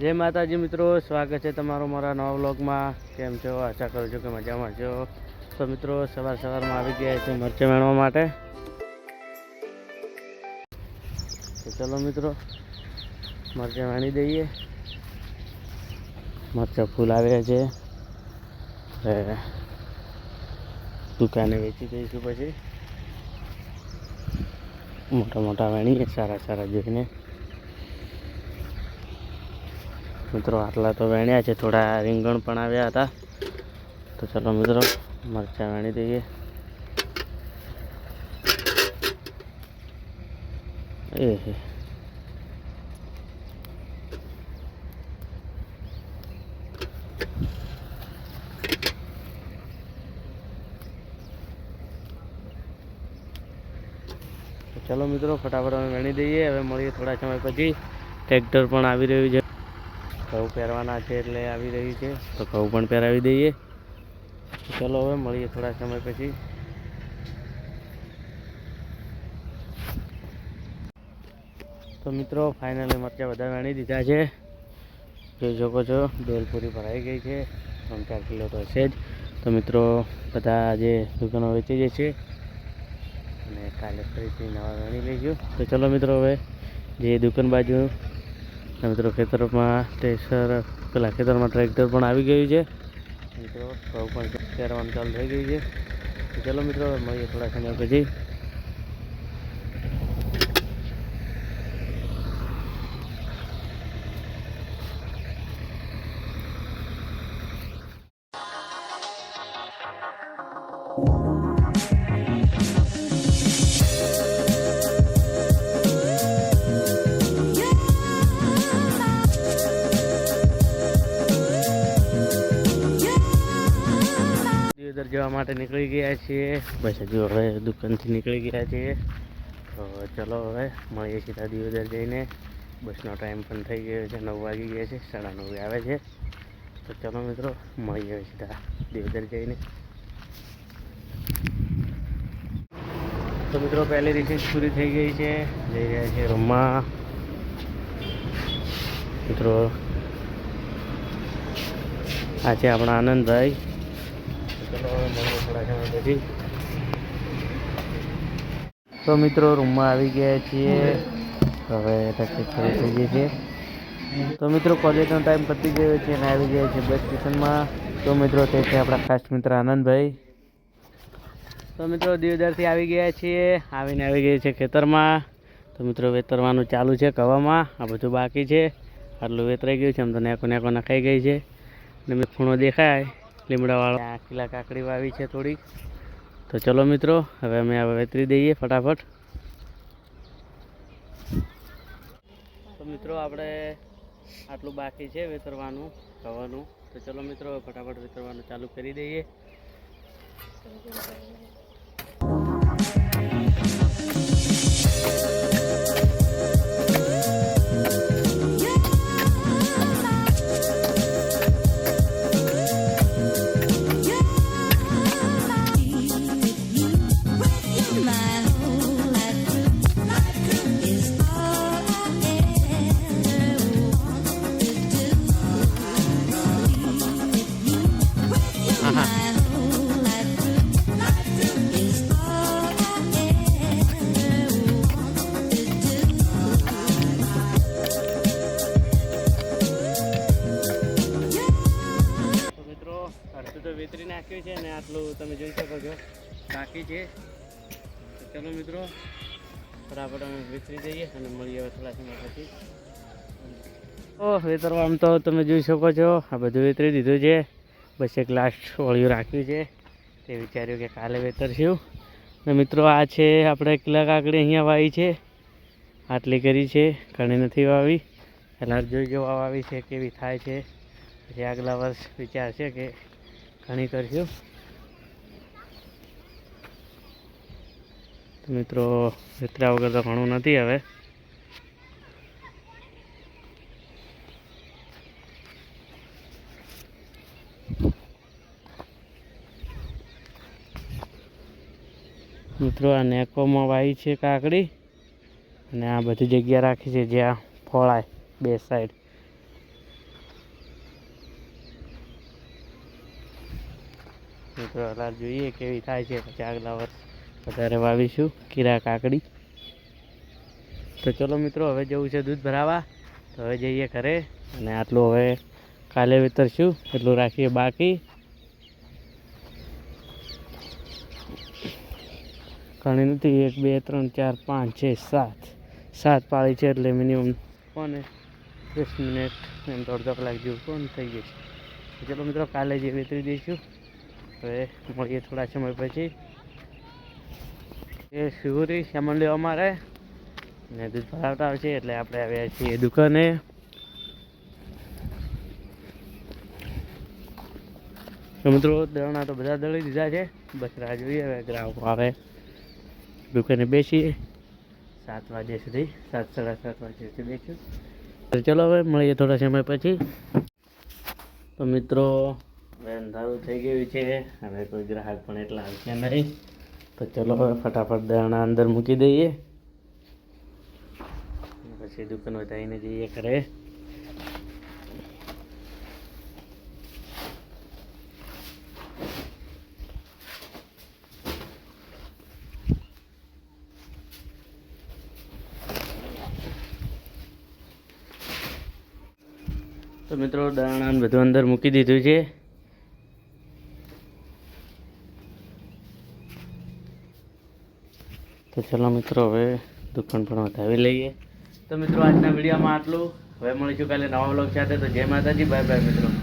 જય માતાજી મિત્રો, સ્વાગત છે તમારું મારા નવા વ્લોગમાં. કેમ છો? આશા કરું છું કે મજામાં છો. તો મિત્રો, સવાર સવારમાં આવી ગયા છે મરચાં વેણવા માટે. તો ચલો મિત્રો, મરચાં વાણી દઈએ. મરચાં ફૂલ આવ્યા છે. દુકાને વેચી દઈશું પછી. મોટા મોટા વેણીએ, સારા સારા જોઈને. મિત્રો, આટલા તો વેણ્યા છે, થોડા રીંગણ પણ આવ્યા હતા. તો ચલો મિત્રો, મરચાં વેણી દઈએ. એ ચલો મિત્રો, ફટાફટ અમે વેણી દઈએ. હવે મળીએ થોડા સમય પછી. ટ્રેક્ટર પણ આવી રહ્યું છે. ઘઉં પહેરવાના છે એટલે આવી રહ્યું છે. તો ઘઉં પણ પહેરાવી દઈએ. ચલો હવે મળીએ થોડા સમય પછી. તો મિત્રો ફાઇનલી મરચાં બધા વેણી દીધા છે. જોઈ શકો છો ડોલપુરી ભરાઈ ગઈ છે. ત્રણ ચાર કિલો તો હશે જ. તો મિત્રો, બધા આજે દુકાનો વેચી જશે અને કાલે ફરીથી નવા વેણી લઈશું તો ચલો મિત્રો, હવે જે દુકાન બાજુ મિત્રો ખેતરમાં ટ્રેસર પેલા ખેતરમાં ટ્રેક્ટર પણ આવી ગયું છે. મિત્રો ઘઉં પણ પહેરવાનું ચાલુ થઈ ગયું છે. ચલો મિત્રો, મળીએ થોડા સમય પછી. દિયોદર જવા માટે નીકળી ગયા છીએ. બસ હજુ હવે દુકાનથી નીકળી ગયા છીએ. તો ચલો હવે મળીએ સીધા દિયોદર જઈને. બસનો ટાઈમ પણ થઈ ગયો છે, નવ વાગી ગયા છે, સાડા નવે આવે છે. તો ચલો મિત્રો, મળીએ સીધા દેવદર જઈને. તો મિત્રો, પહેલી રિસીટ પૂરી થઈ ગઈ છે. જઈ રહ્યા છે રૂમમાં મિત્રો, આ છે આપણા આનંદભાઈ. તો મિત્રો, રૂમમાં આવી ગયા છીએ. હવે પ્રેક્ટિસ શરૂ થઈ ગઈ છે. તો મિત્રો, કોલેજનો ટાઈમ પતી ગયો છે અને આવી ગયા છે બસ સ્ટેશનમાં તો મિત્રો, તે છે આપણા ખાસ મિત્ર આનંદભાઈ. તો મિત્રો, દેવદારથી આવી ગયા છીએ. આવીને આવી ગયા છે ખેતરમાં. તો મિત્રો, વેતરવાનું ચાલુ છે કવામાં. આ બધું બાકી છે. આટલું વેતરાઈ ગયું છે. આમ તો નેકો નેકો નખાઈ ગઈ છે. અને મેં ખૂણો દેખાય. લીમડાવાળો. આ કિલ્લા કાકડી વાવી છે થોડીક. તો ચલો મિત્રો હવે અમે હવે વેતરી દઈએ ફટાફટ. તો મિત્રો આપણે આટલું બાકી છે વેતરવાનું ખાવાનું. તો ચલો મિત્રો હવે ફટાફટ વેતરવાનું ચાલુ કરી દઈએ. અડધું તો વેતરી નાખ્યું છે ને આટલું તમે જોઈ શકો છો. બાકી છે. ચલો મિત્રો, ફટાફટ અમે વેતરી જઈએ અને મળીએ હવે થોડા સમય પછી. ઓ, વેતરવા આમ તો તમે જોઈ શકો છો, આ બધું વેતરી દીધું છે. બસ એક લાસ્ટ ઓળિયું રાખ્યું છે. તે વિચાર્યું કે કાલે વેતરશું. ને મિત્રો, આ છે આપણે કિલ્લા કાકડી અહીંયા વાવી છે. આટલી કરી છે, ઘણી નથી વાવી. પહેલાં જોઈ જોવા વાવી છે, કેવી થાય છે. પછી આગલા વર્ષ વિચાર છે કે ઘણી કરશું. મિત્રો મિત્રા વગર તો ઘણું નથી હવે. મિત્રો, આ નેકોમાં વાવી છે કાકડી. અને આ બધી જગ્યા રાખી છે જ્યાં ફળાય, બે સાઈડ હાલ જોઈએ, કેવી થાય છે, પછી આગલા વર્ષ વધારે વાવીશું. કીરા કાકડી. તો ચલો મિત્રો, હવે જવું છે દૂધ ભરાવા. તો હવે જઈએ ઘરે અને આટલું હવે કાલે વિતરશું. એટલું રાખીએ બાકી. ઘણી નથી, એક, બે, ત્રણ, ચાર, પાંચ, છે, સાત. સાત પાળી છે એટલે મિનિમમ કોને વીસ મિનિટ, એમ દોઢ કલાક જેવું કોણ થઈ જશે ચલો મિત્રો, કાલે જે વિતરી દઈશું. હવે મળીએ થોડા સમય પછી. એ શિવરી સામાન લેવા અમારે ને દૂધ ભરાવતા આવશે એટલે આપણે આવ્યા છીએ દુકાને. મિત્રો દળણા તો બધા દળી દીધા છે. બસ રાહ જોઈએ હવે ગ્રાહકો આવે. દુકાને બેસીએ. સાત વાગ્યા સુધી, સાત, સાડા સાત વાગ્યા સુધી બેસીએ. ચલો હવે મળીએ થોડા સમય પછી. તો મિત્રો અંધારું થઈ ગયું છે. હવે કોઈ ગ્રાહક પણ એટલા આવશે નહીં તો ચલો હવે ફટાફટ દાણા અંદર મૂકી દઈએ. પછી દુકાન વધારીને જઈએ ઘરે. તો મિત્રો દાણા બધું અંદર મૂકી દીધું છે. તો ચલો મિત્રો, હવે દુકાન પણ વધાવી લઈએ. તો મિત્રો, આજના વિડીયોમાં આટલું. હવે મળીશું કાલે નવા બ્લોગ સાથે. તો જય માતાજી, બાય બાય મિત્રો.